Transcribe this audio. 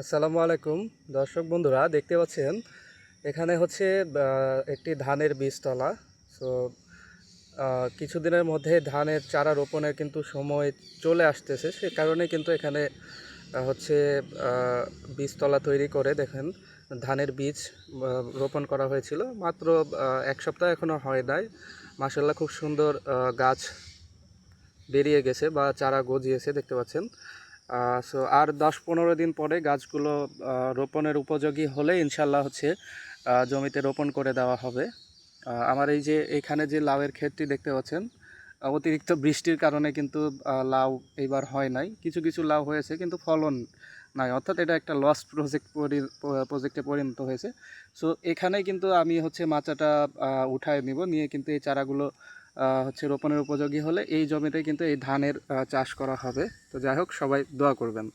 আসসালামু আলাইকুম। দর্শক বন্ধুরা, দেখতে পাচ্ছেন, এখানে হচ্ছে একটি ধানের বীজতলা। সো কিছুদিনের মধ্যে ধানের চারা রোপণের কিন্তু সময় চলে আসতেছে। সে কারণে কিন্তু এখানে হচ্ছে বীজতলা তৈরি করে দেখেন, ধানের বীজ রোপণ করা হয়েছিল। মাত্র এক সপ্তাহ এখনও হয় নাই। মাসাল্লাহ খুব সুন্দর গাছ বেরিয়ে গেছে বা চারা গজিয়েছে, দেখতে পাচ্ছেন। সো আর দশ পনেরো দিন পরে গাছগুলো রোপণের উপযোগী হলে ইনশাল্লাহ হচ্ছে জমিতে রোপণ করে দেওয়া হবে। আমার এই যে এখানে যে লাউয়ের ক্ষেতটি দেখতে পাচ্ছেন, অতিরিক্ত বৃষ্টির কারণে কিন্তু লাউ এইবার হয় নাই। কিছু কিছু লাউ হয়েছে কিন্তু ফলন নাই। অর্থাৎ এটা একটা লস্ট প্রজেক্ট প্রজেক্টে পরিণত হয়েছে। সো এখানে কিন্তু আমি হচ্ছে মাচাটা উঠায় নিব। নিয়ে কিন্তু এই চারাগুলো হচ্ছে রোপণের উপযোগী হলে এই জমিতে কিন্তু এই ধানের চাষ করা হবে। তো যাই হোক, সবাই দোয়া করবেন।